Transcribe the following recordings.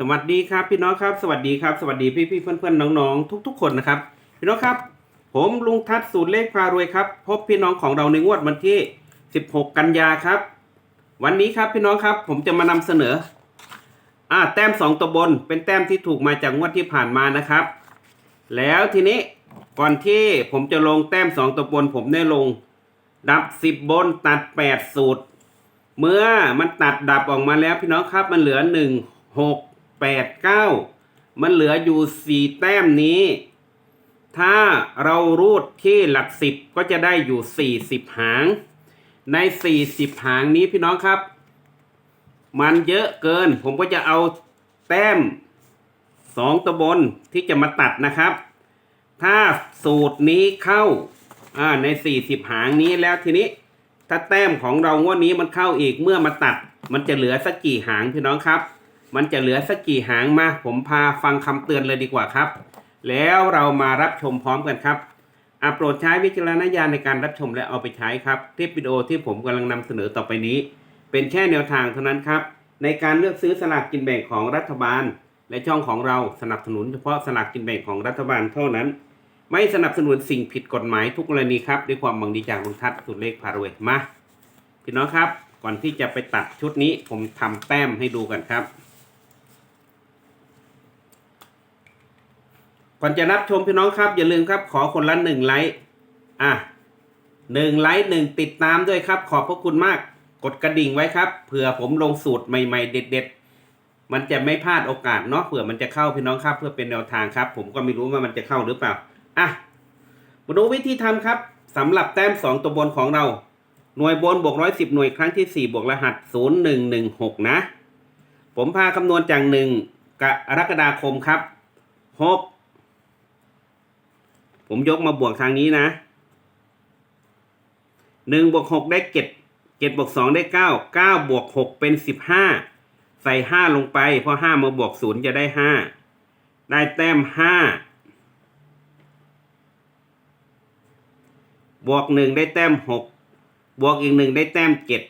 สวัสดีครับพี่น้องครับสวัสดีครับสวัสดีพี่พี่ๆเพื่อนเพื่อนๆน้องๆทุก ๆ คนนะครับ พี่น้องครับ ผมลุงทัศน์สูตรเลขพารวยครับ พบพี่น้องของเราในงวดวันที่ 16 กันยาครับ วันนี้ครับพี่น้องครับ ผมจะมานำเสนอ อ่าแต้มสองตัวบน เป็นแต้มที่ถูกมาจากงวดที่ผ่านมานะครับ แล้วทีนี้ก่อนที่ผมจะลงแต้มสองตัวบน ผมได้ลง ดับสิบบนตัดแปดสูตร เมื่อมันตัดดับออกมาแล้วพี่น้องครับมันเหลือหนึ่งหก แปดเก้ามันเหลืออยู่สี่แต้มนี้ ถ้าเรารูดที่หลักสิบก็จะได้อยู่สี่สิบหาง ในสี่สิบหางนี้พี่น้องครับ มันเยอะเกิน ผมก็จะเอาแต้มสองตัวบนที่จะมาตัดนะครับ ถ้าสูตรนี้เข้าอ่าในสี่สิบหางนี้แล้วทีนี้ ถ้าแต้มของเรางวดนี้มันเข้าอีกเมื่อมาตัด มันจะเหลือสักกี่หางพี่น้องครับ มันจะเหลือสักกี่หางมา ผมพาฟังคำเตือนเลยดีกว่าครับ แล้วเรามารับชมพร้อมกันครับอาโปรดใช้วิจารณญาณในการรับชมและเอาไปใช้ครับคลิปวิดีโอที่ผมกำลังนำเสนอต่อไปนี้ เป็นแค่แนวทางเท่านั้นครับ ในการเลือกซื้อสลากกินแบ่งของรัฐบาล และช่องของเราสนับสนุนเฉพาะสลากกินแบ่งของรัฐบาลเท่านั้น ไม่สนับสนุนสิ่งผิดกฎหมายทุกกรณีครับด้วยความหวังดีจากลุงทัศน์สุดเลขพารวยมาพี่น้องครับ ก่อนที่จะไปตัดชุดนี้ผมทำแต้มให้ดูกันครับ ก่อนจะรับชมพี่น้องครับอย่าลืมครับขอคนละหนึ่งไลค์อะหนึ่งไลค์หนึ่งติดตามด้วยครับ ขอบพระคุณมาก กดกระดิ่งไว้ครับเผื่อผมลงสูตรใหม่ๆ เด็ด ๆ มันจะไม่พลาดโอกาสเนาะเผื่อมันจะเข้าพี่น้องครับ เพื่อเป็นแนวทางครับ ผมก็ไม่รู้ว่ามันจะเข้าหรือเปล่าอะมาดูวิธีทำครับสำหรับแต้มสองตัวบนของเรา หน่วยบนบวกร้อยสิบหน่วยครั้งที่สี่บวกรหัสศูนย์หนึ่งหนึ่งหกนะ ผมพาคำนวณจากหนึ่งกรกฎาคมครับหก ผมยกมาบวกทางนี้นะหนึ่งบวกหกได้เจ็ดเจ็ดบวกสองได้เก้าเก้าบวกหกเป็นสิบห้าใส่ห้าลงไป เพราะห้ามาบวกศูนย์จะได้ห้าได้แต้มห้าบวกหนึ่งได้แต้มหกบวกอีกหนึ่งได้แต้มเจ็ด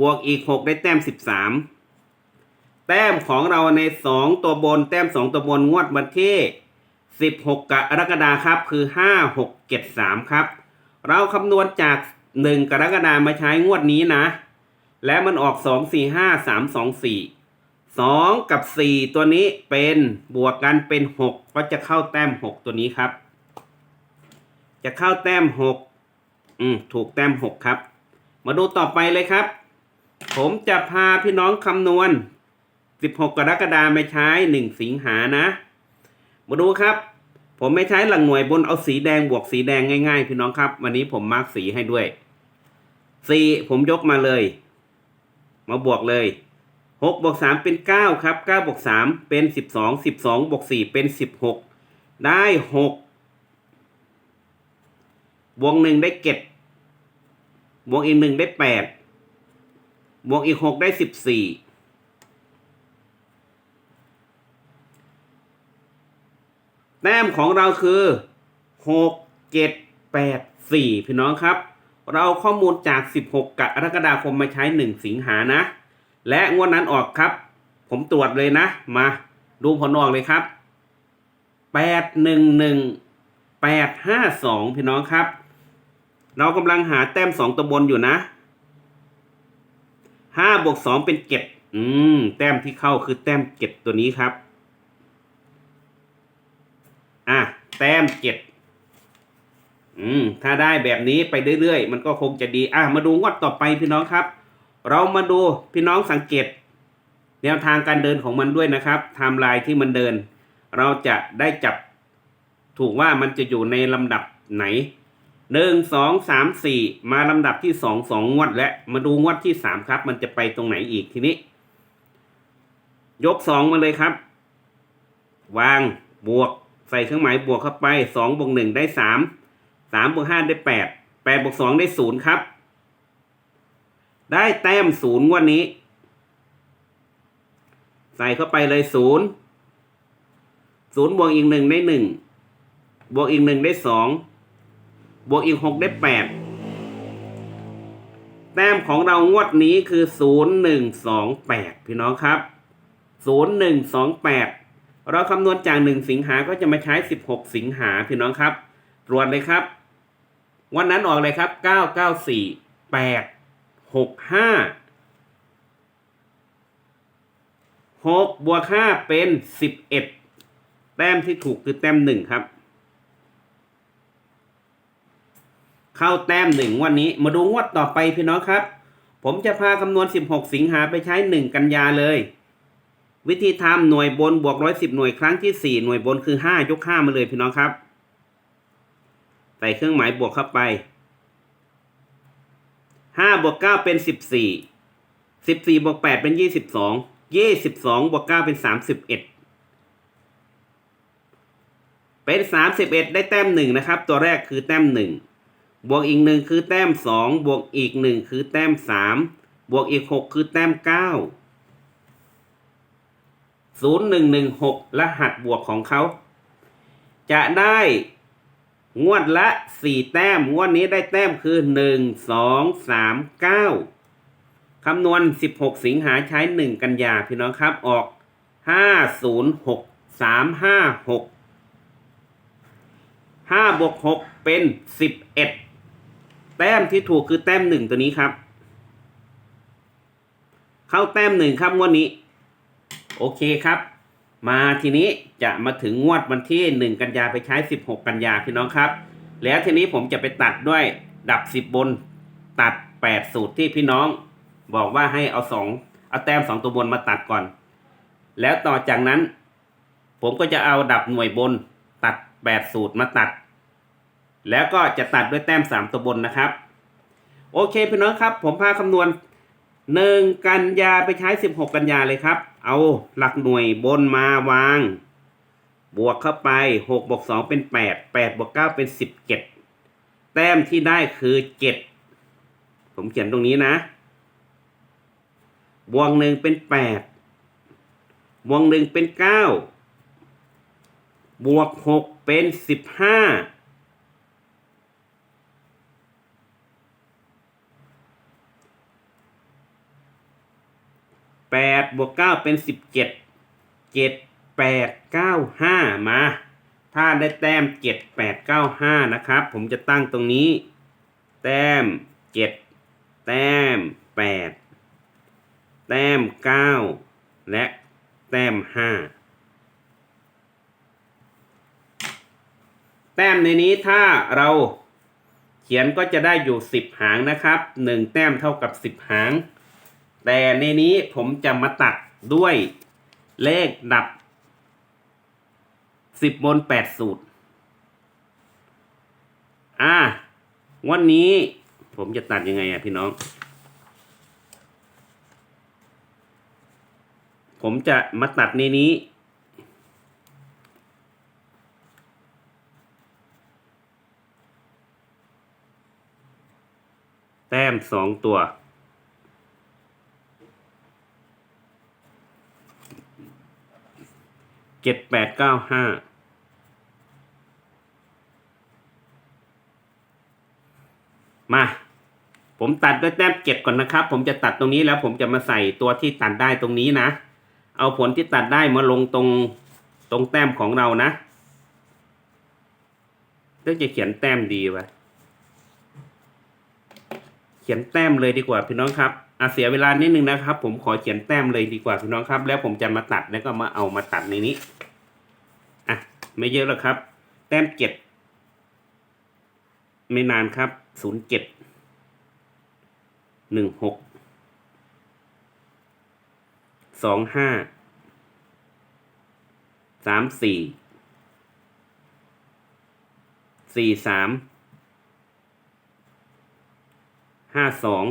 บวกอีกหกได้แต้มสิบสามแต้มของเราในสองตัวบน แต้มสองตัวบนงวดวันที่ สิบหกกรกฎาครับคือห้าหกเจ็ดสามครับ เราคำนวณจากหนึ่งกรกฎามาใช้งวดนี้นะ และมันออกสองสี่ห้าสามสองสี่สองกับสี่ตัวนี้เป็นบวกกันเป็นหกก็จะเข้าแต้มหกตัวนี้ครับ จะเข้าแต้มหกอืมถูกแต้มหกครับ มาดูต่อไปเลยครับ ผมจะพาพี่น้องคำนวณ 16 กรกฎาคมไม่ใช้ 1 สิงหานะ มาดูครับ ผมไม่ใช้หลังหน่วยบนเอาสีแดงบวกสีแดงง่าย ๆ พี่น้องครับ วันนี้ผมมาร์กสีให้ด้วยสีผมยกมาเลย มาบวกเลย6บวก3เป็น9ครับ9บวก3เป็น12 12บวก4เป็น16ได้6บวกหนึ่งได้เจ็ดบวกอีกหนึ่งได้แปดบวกอีกหกได้สิบสี่ แต้มของเราคือหกเจ็ดแปดสี่พี่น้องครับ เราข้อมูลจากสิบหกกรกฎาคมมาใช้หนึ่งสิงหานะ และงวดนั้นออกครับ ผมตรวจเลยนะ มาดูผลออกเลยครับแปดหนึ่งหนึ่งแปดห้าสองพี่น้องครับ เรากำลังหาแต้มสองตัวบนอยู่นะห้าบวกสองเป็นเจ็ดอืม แต้มที่เข้าคือแต้มเจ็ดตัวนี้ครับ อะแต้มเจ็ดอืมถ้าได้แบบนี้ไปเรื่อยๆ มันก็คงจะดี อะมาดูงวดต่อไปพี่น้องครับ เรามาดูพี่น้องสังเกต แนวทางการเดินของมันด้วยนะครับไทม์ไลน์ที่มันเดิน เราจะได้จับถูกว่ามันจะอยู่ในลำดับไหนหนึ่งสองสามสี่มาลำดับที่สองสองงวด และมาดูงวดที่สามครับ มันจะไปตรงไหนอีกทีนี้ ยกสองมาเลยครับ วางบวก ส่เครื่องหมายบวกเข้าไปสองบวกหนึ่งได้สามสามบวกห้าได้แปดแปดบวกสองได้ศูนย์ครับ ได้แต้มศูนย์งวดนี้ ใส่เข้าไปเลยศูนย์ศูนย์บวกอีกหนึ่งได้หนึ่งบวกอีกหนึ่งได้สองบวกอีกหกได้แปดแต้มของเรางวดนี้คือศูนย์หนึ่งสองแปดพี่น้องครับศูนย์หนึ่งสองแปด เราคำนวณจากหนึ่งสิงหา ก็จะมาใช้สิบหกสิงหาพี่น้องครับ ตรวจเลยครับ วันนั้นออกเลยครับเก้าเก้าสี่แปดหกห้าหกบวกห้าเป็นสิบเอ็ดแต้มที่ถูกคือแต้มหนึ่งครับ เข้าแต้มหนึ่งวันนี้ มาดูงวดต่อไปพี่น้องครับ ผมจะพาคำนวณ 16 สิงหาไปใช้ 1 กันยาเลย วิธีทำหน่วยบนบวก110หน่วยครั้งที่4หน่วยบนคือ5ยก5มาเลยพี่น้องครับ ใส่เครื่องหมายบวกเข้าไป5บวก9เป็น14 14บสี่บวก8เป็น22 22บสองยี่สิบสองบวก9เป็น31เอ็ดเป็น31ได้แต้มหนึ่งนะครับ ตัวแรกคือแต้มหนึ่งบวกอีกหนึ่งคือแต้มสองบวกอีกหนึ่งคือแต้มสามบวกอีกหกคือแต้มเก้า ศูนย์หนึ่งหนึ่งหกรหัสบวกของเขา จะได้งวดละสี่แต้ม งวดนี้ได้แต้มคือหนึ่งสองสามเก้าคำนวณสิบหกสิงหาใช้หนึ่งกันยาพี่น้องครับออกห้าศูนย์หกสามห้าหกห้าบวกหกเป็นสิบเอ็ดแต้มที่ถูกคือแต้มหนึ่งตัวนี้ครับ เข้าแต้มหนึ่งครับงวดนี้ โอเคครับ มาทีนี้จะมาถึงงวดวันที่หนึ่งกันยาไปใช้สิบหกกันยาพี่น้องครับ แล้วทีนี้ผมจะไปตัดด้วยดับสิบบนตัดแปดสูตรที่พี่น้อง บอกว่าให้เอาสองเอาแต้มสองตัวบนมาตัดก่อน แล้วต่อจากนั้น ผมก็จะเอาดับหน่วยบนตัดแปดสูตรมาตัด แล้วก็จะตัดด้วยแต้มสามตัวบนนะครับ โอเคพี่น้องครับ ผมพาคำนวณหนึ่งกันยาไปใช้สิบหกกันยาเลยครับ เอาหลักหน่วยบนมาวาง บวกเข้าไปหกบวกสองเป็นแปดแปดบวกเก้าเป็นสิบเจ็ดแต้มที่ได้คือเจ็ดผมเขียนตรงนี้นะบวกหนึ่งเป็นแปดบวกหนึ่งเป็นเก้าบวกหกเป็นสิบห้า แปดบวกเก้าเป็นสิบเจ็ดเจ็ดแปดเก้าห้ามา ถ้าได้แต้มเจ็ดแปดเก้าห้านะครับ ผมจะตั้งตรงนี้ แต้มเจ็ดแต้มแปดแต้มเก้าและแต้มห้าแต้มในนี้ถ้าเราเขียนก็จะได้อยู่สิบหางนะครับหนึ่งแต้มเท่ากับสิบหาง แต่ในนี้ผมจะมาตัดด้วยเลขดับสิบบนแปดสูตร อ่า วันนี้ผมจะตัดยังไงอะพี่น้อง ผมจะมาตัดในนี้ แต้มสองตัว เจ็ดแปดเก้าห้ามา ผมตัดด้วยแต้มเจ็ดก่อนนะครับ ผมจะตัดตรงนี้แล้วผมจะมาใส่ตัวที่ตัดได้ตรงนี้นะ เอาผลที่ตัดได้มาลงตรงตรงแต้มของเรานะเรื่องจะเขียนแต้มดีวะเขียนแต้มเลยดีกว่าพี่น้องครับ อะเสียเวลานิดนึงนะครับ ผมขอเขียนแต้มเลยดีกว่าพี่น้องครับ แล้วผมจะมาตัดแล้วก็มาเอามาตัดในนี้อะไม่เยอะแล้วครับ แต้มเจ็ดไม่นานครับศูนย์เจ็ดหนึ่งหกสองห้าสามสี่สี่สามห้าสอง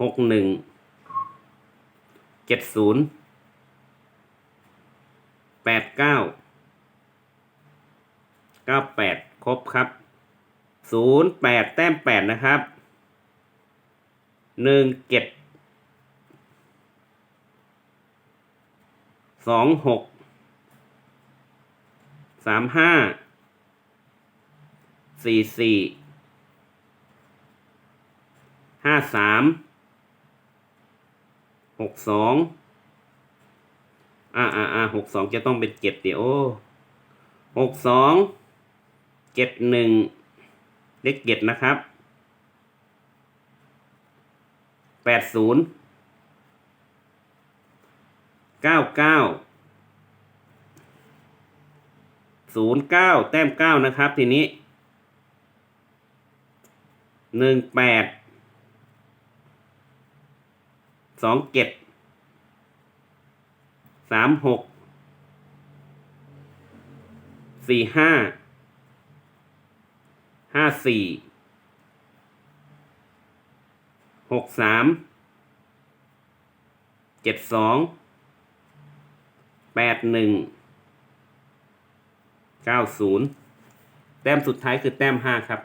หกหนึ่งเจ็ดศูนย์แปดเก้าเก้าแปดครบครับศูนย์แปดแต้มแปดนะครับหนึ่งเจ็ดสองหกสามห้าสี่สี่ห้าสาม หกสองอ่าอ่าอ่าหกสองจะต้องเป็นเจ็ดเดี๋ยวหกสองเจ็ดหนึ่งเลขเจ็ดนะครับแปดศูนย์เก้าเก้าศูนย์เก้าแต้มเก้านะครับทีนี้หนึ่งแปด สองเจ็ดสามหกสี่ห้าห้าสี่หกสามเจ็ดสองแปดหนึ่งเก้าศูนย์แต้มสุดท้ายคือแต้มห้าครับ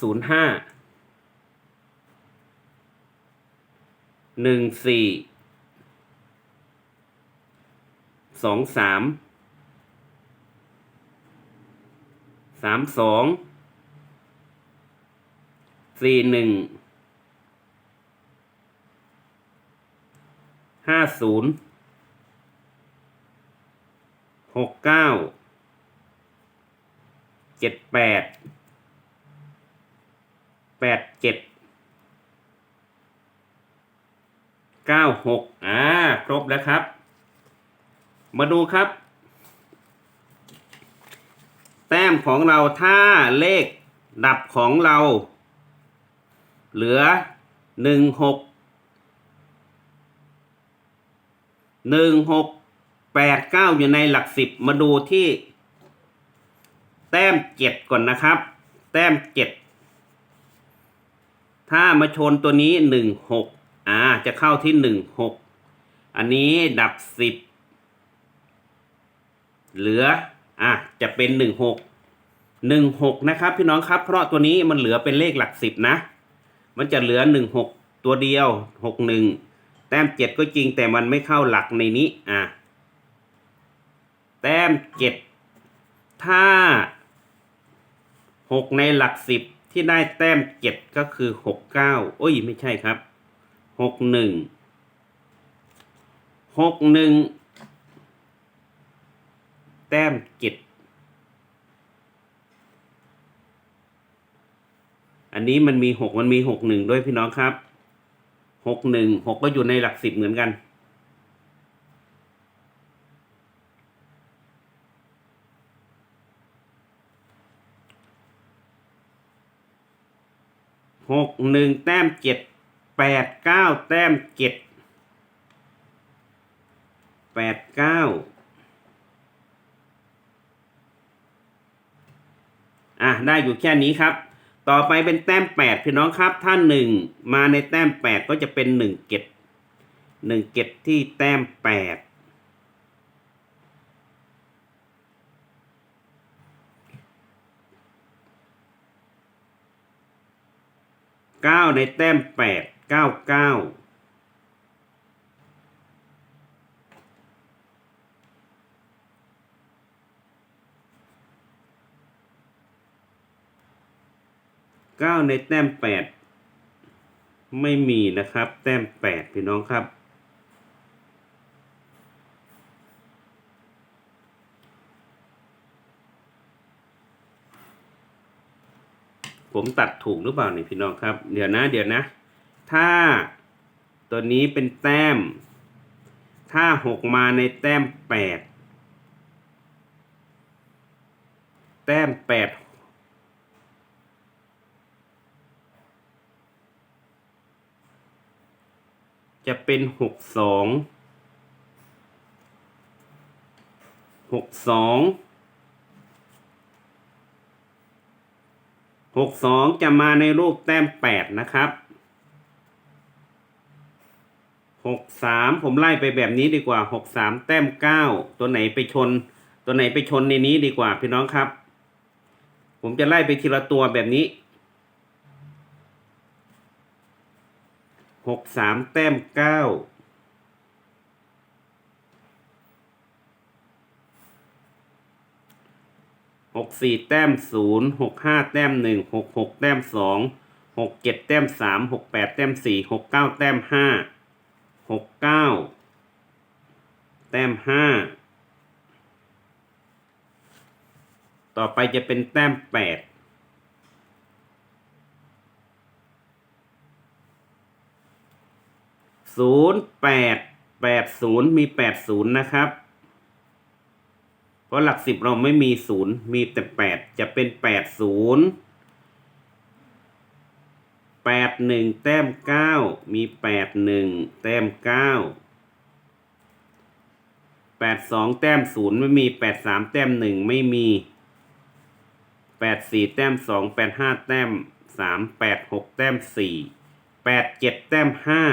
ศูนย์ห้า หนึ่งสี่สองสามสามสองสี่หนึ่งห้าศูนย์หกเก้าเจ็ดแปดแปดเจ็ด เก้าหกอ่าครบแล้วครับ มาดูครับ แต้มของเราถ้าเลขดับของเรา เหลือหนึ่งหกหนึ่งหกแปดเก้าอยู่ในหลักสิบมาดูที่ แต้มเจ็ดก่อนนะครับ แต้มเจ็ดถ้ามาชนตัวนี้หนึ่งหก อ่า จะเข้าที่หนึ่งหกอันนี้ดับสิบเหลือ อะ จะเป็นหนึ่งหกหนึ่งหกนะครับ พี่น้องครับ เพราะตัวนี้มันเหลือเป็นเลขหลักสิบนะ มันจะเหลือหนึ่งหกตัวเดียวหกหนึ่งแต้มเจ็ดก็จริงแต่มันไม่เข้าหลักในนี้ อะ แต้มเจ็ดถ้าหกในหลักสิบที่ได้แต้มเจ็ดก็คือหกเก้าโอ้ย ไม่ใช่ครับ หกหนึ่งหกหนึ่งแต้มเจ็ดอันนี้มันมีหกมันมีหกหนึ่งด้วยพี่น้องครับหกหนึ่งหกก็อยู่ในหลักสิบเหมือนกัน หกหนึ่งแต้มเจ็ด แปดเก้าแต้มเจ็ดแปดเก้าอะได้อยู่แค่นี้ครับ ต่อไปเป็นแต้มแปดพี่น้องครับ ถ้าหนึ่งมาในแต้มแปดก็จะเป็นหนึ่งเก็ดหนึ่งเก็ดที่แต้มแปดเก้าในแต้มแปด เก้าเก้าเก้าในแต้มแปดไม่มีนะครับ แต้มแปดพี่น้องครับผมตัดถูกหรือเปล่าเนี่ยพี่น้องครับ เดี๋ยวนะ เดี๋ยวนะ ถ้าตัวนี้เป็นแต้ม ถ้าหกมาในแต้มแปดแต้มแปดจะเป็นหกสองหกสองหกสองจะมาในรูปแต้มแปดนะครับ หกสามผมไล่ไปแบบนี้ดีกว่าหกสามแต้มเก้าตัวไหนไปชน ตัวไหนไปชนในนี้ดีกว่าพี่น้องครับ ผมจะไล่ไปทีละตัวแบบนี้หกสามแต้มเก้าหกสี่แต้มศูนย์หกห้าแต้มหนึ่งหกหกแต้มสองหกเจ็ดแต้มสามหกแปดแต้มสี่หกเก้าแต้มห้า หกเก้าแต้มห้าต่อไปจะเป็นแต้มแปดศูนย์แปดแปดศูนย์มีแปดศูนย์นะครับ เพราะหลักสิบเราไม่มีศูนย์มีแต่แปดจะเป็นแปดศูนย์ แปดหนึ่งแต้มเก้ามีแปดหนึ่งแต้มเก้าแปดสองแต้มศูนย์ไม่มีแปดสามแต้มหนึ่งไม่มีแปดสี่แต้มสองแปดห้าแต้มสามแปดหกแต้มสี่แปดเจ็ดแต้มห้า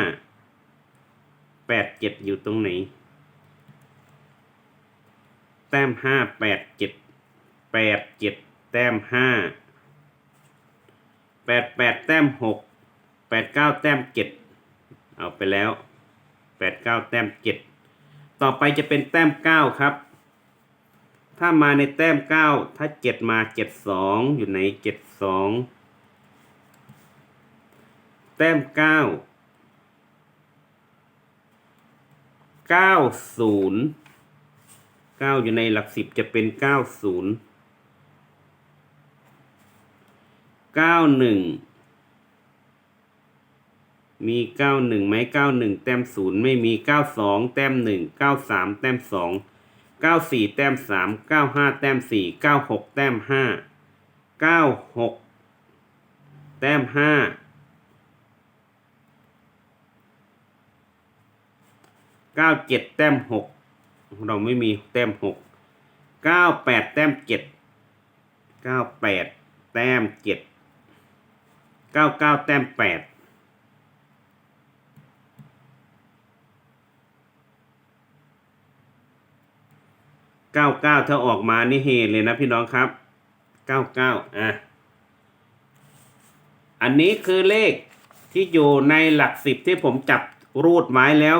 แปดเจ็ดอยู่ตรงไหน แต้มห้าแปดเจ็ดแปดเจ็ดแต้มห้า แปดแปดแต้มหกแปดเก้าแต้มเจ็ดเอาไปแล้วแปดเก้าแต้มเจ็ดต่อไปจะเป็นแต้มเก้าครับ ถ้ามาในแต้มเก้าถ้าเจ็ดมาเจ็ดสองอยู่ไหนเจ็ดสองแต้มเก้าเก้าศูนย์เก้าอยู่ในหลักสิบจะเป็นเก้าศูนย์ เก้าหนึ่งมีเก้าหนึ่งไหมเก้าหนึ่งแต้มศูนย์ไม่มีเก้าสองแต้มหนึ่งเก้าสามแต้มสองเก้าสี่แต้มสามเก้าห้าแต้มสี่เก้าหกแต้มห้าเก้าหกแต้มห้าเก้าเจ็ดแต้มหกเราไม่มีแต้มหกเก้าแปดแต้มเจ็ดเก้าแปดแต้มเจ็ด เก้าเก้าแต้มแปดเก้าเก้าถ้าออกมานี่เฮเลยนะพี่น้องครับเก้าเก้าอะ อันนี้คือเลขที่อยู่ในหลักสิบที่ผมจับรูดไม้แล้ว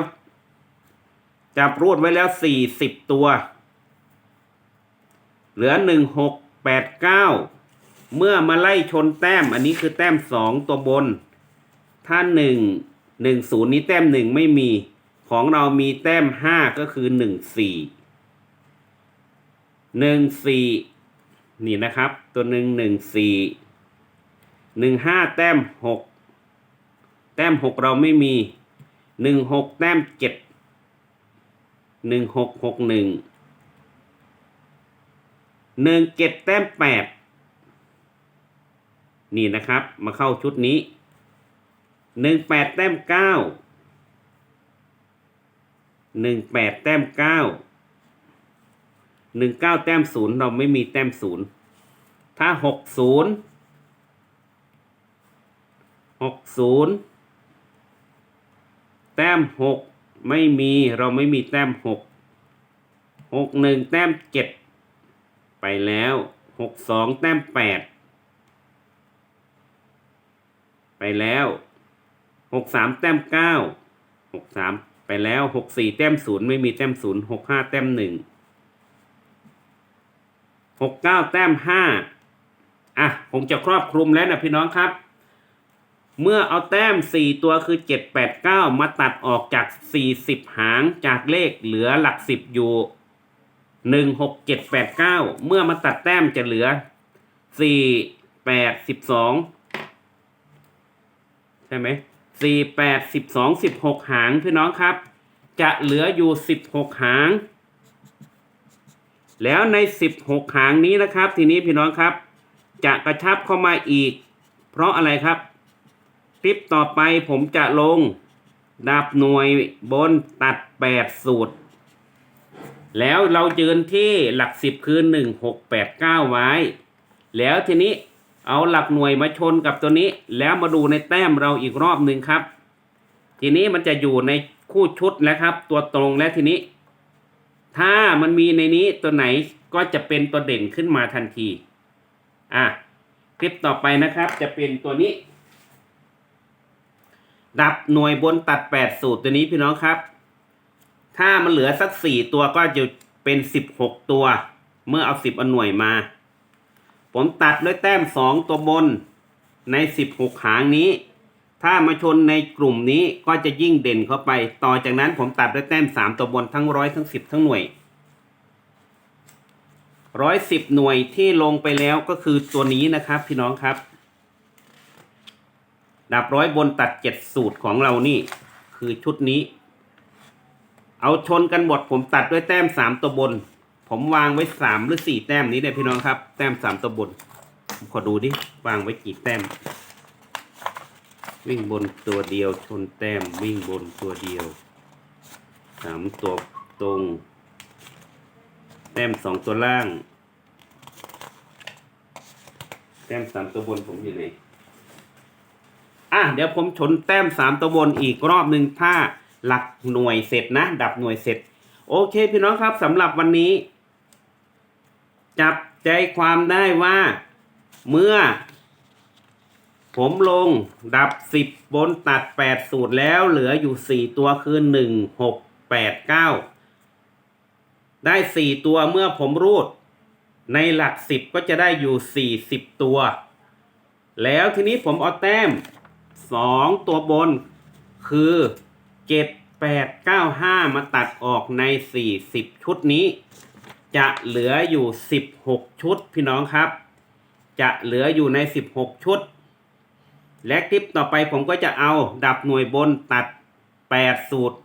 จับรูดไว้แล้วสี่สิบตัว เหลือหนึ่งหกแปดเก้า เมื่อมาไล่ชนแต้ม อันนี้คือแต้มสองตัวบน ถ้าหนึ่งหนึ่งศูนย์นี้แต้มหนึ่งไม่มี ของเรามีแต้มห้าก็คือหนึ่งสี่หนึ่งสี่นี่นะครับ ตัวหนึ่งหนึ่งสี่หนึ่งห้าแต้มหกแต้มหกเราไม่มีหนึ่งหกแต้มเจ็ดหนึ่งหกหกหนึ่งหนึ่งเจ็ดแต้มแปด นี่นะครับ มาเข้าชุดนี้หนึ่งแปดแต้มเก้าหนึ่งแปดแต้มเก้าหนึ่งเก้าแต้มศูนย์เราไม่มีแต้มศูนย์ถ้าหกศูนย์หกศูนย์แต้มหกไม่มีเราไม่มีแต้มหกหกหนึ่งแต้มเจ็ดไปแล้วหกสองแต้มแปด ไปแล้วหกสามแต้มเก้าหกสามไปแล้วหกสี่แต้มศูนย์ไม่มีแต้มศูนย์หกห้าแต้มหนึ่งหกเก้าแต้มห้าอะผมจะครอบคลุมแล้วนะพี่น้องครับ เมื่อเอาแต้มสี่ตัวคือเจ็ดแปดเก้ามาตัดออกจากสี่สิบหางจากเลขเหลือหลักสิบอยู่หนึ่งหกเจ็ดแปดเก้าเมื่อมาตัดแต้มจะเหลือสี่แปดสิบสอง ช่ไหมสี่แปดสิบสองสิบหกหางพี่น้องครับ จะเหลืออยู่สิบหกหาง แล้วในสิบหกหางนี้นะครับ ทีนี้พี่น้องครับ จะกระชับเข้ามาอีก เพราะอะไรครับ คลิปต่อไปผมจะลงดับหน่วยบนตัดแปดสูตร แล้วเรายืนที่หลักสิบคือหนึ่งหกแปดเก้าไว้ แล้วทีนี้ เอาหลักหน่วยมาชนกับตัวนี้ แล้วมาดูในแต้มเราอีกรอบหนึ่งครับ ทีนี้มันจะอยู่ในคู่ชุดแล้วครับ ตัวตรงและทีนี้ ถ้ามันมีในนี้ตัวไหนก็จะเป็นตัวเด่นขึ้นมาทันที อะคลิปต่อไปนะครับ จะเป็นตัวนี้ ดับหน่วยบนตัดแปดสูตรตัวนี้พี่น้องครับ ถ้ามันเหลือสักสี่ตัวก็จะเป็นสิบหกตัว เมื่อเอาสิบเอหน่วยมา ผมตัดด้วยแต้มสองตัวบนในสิบหกหางนี้ ถ้ามาชนในกลุ่มนี้ก็จะยิ่งเด่นเข้าไป ต่อจากนั้นผมตัดด้วยแต้มสามตัวบนทั้งร้อยทั้งสิบทั้งหน่วยร้อยสิบหน่วยที่ลงไปแล้วก็คือตัวนี้นะครับพี่น้องครับ ดับร้อยบนตัดเจ็ดสูตรของเรานี่ คือชุดนี้ เอาชนกันหมดผมตัดด้วยแต้มสามตัวบน ผมวางไว้สามหรือสี่แต้มนี้เนี่ยพี่น้องครับ แต้มสามตัวบนผมขอดูดิวางไว้กี่แต้ม วิ่งบนตัวเดียวชนแต้มวิ่งบนตัวเดียวสามตัวตรง แต้มสองตัวล่าง แต้มสามตัวบนผมอยู่ไหนอะเดี๋ยวผมชนแต้มสามตัวบนอีกรอบหนึ่งถ้าหลักหน่วยเสร็จนะ ดับหน่วยเสร็จ โอเคพี่น้องครับสำหรับวันนี้ จับใจความได้ว่า เมื่อ ผมลงดับสิบบนตัดแปดสูตรแล้วเหลืออยู่สี่ตัวคือหนึ่งหกแปดเก้าได้สี่ตัวเมื่อผมรูด ในหลักสิบก็จะได้อยู่สี่สิบตัว แล้วทีนี้ผมเอาแต้มสองตัวบนคือเจ็ดแปดเก้าห้ามาตัดออกในสี่สิบชุดนี้ จะเหลืออยู่สิบหกชุดพี่น้องครับ จะเหลืออยู่ในสิบหกชุด และคลิปต่อไปผมก็จะเอาดับหน่วยบนตัด 8 สูตร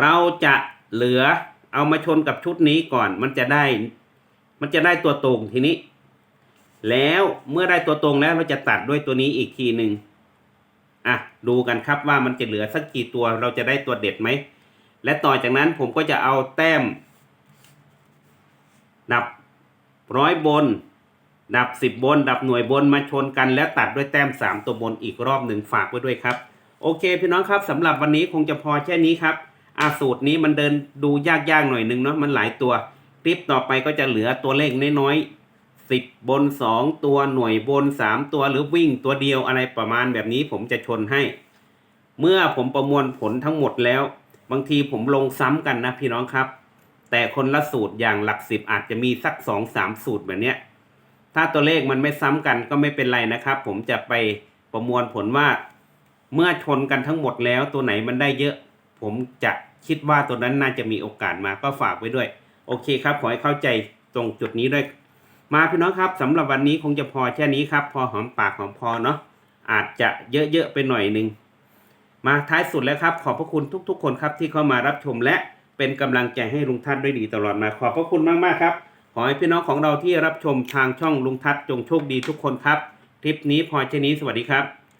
เราจะเหลือเอามาชนกับชุดนี้ก่อนมันจะได้ มันจะได้ตัวตรงทีนี้ แล้วเมื่อได้ตัวตรงแล้วเราจะตัดด้วยตัวนี้อีกทีหนึ่งอะดูกันครับว่ามันจะเหลือสักกี่ตัวเราจะได้ตัวเด็ดไหมและต่อจากนั้นผมก็จะเอาแต้ม ดับร้อยบน ดับสิบบน ดับหน่วยบนมาชนกันแล้วตัดด้วยแต้มสามตัวบนอีกรอบหนึ่งฝากไว้ด้วยครับ โอเคพี่น้องครับสำหรับวันนี้คงจะพอแค่นี้ครับอาสูตรนี้มันเดินดูยากๆหน่อยหนึงเนาะมันหลายตัวคลิปต่อไปก็จะเหลือตัวเลขน้อยๆสิบบนสองตัวหน่วยบนสามตัวหรือวิ่งตัวเดียวอะไรประมาณแบบนี้ผมจะชนให้ เมื่อผมประมวลผลทั้งหมดแล้ว บางทีผมลงซ้ำกันนะพี่น้องครับ แต่คนละสูตรอย่างหลักสิบอาจจะมีสักสองสามสูตรแบบเนี้ย ถ้าตัวเลขมันไม่ซ้ำกันก็ไม่เป็นไรนะครับ ผมจะไปประมวลผลว่า เมื่อชนกันทั้งหมดแล้วตัวไหนมันได้เยอะ ผมจะคิดว่าตัวนั้นน่าจะมีโอกาสมาก็ฝากไว้ด้วย โอเคครับ ขอให้เข้าใจตรงจุดนี้ด้วย มาพี่น้องครับสำหรับวันนี้คงจะพอแค่นี้ครับ พอหอมปากหอมคอเนาะอาจจะเยอะๆไปหน่อยหนึ่งมาท้ายสุดแล้วครับ ขอบพระคุณทุกๆ คนครับที่เข้ามารับชมและ เป็นกำลังใจให้ลุงทัศน์ด้วยดีตลอดมาขอบพระคุณมากๆครับ ขอให้พี่น้องของเราที่รับชมทางช่องลุงทัศน์จงโชคดีทุกคนครับ คลิปนี้พอแค่นี้สวัสดีครับ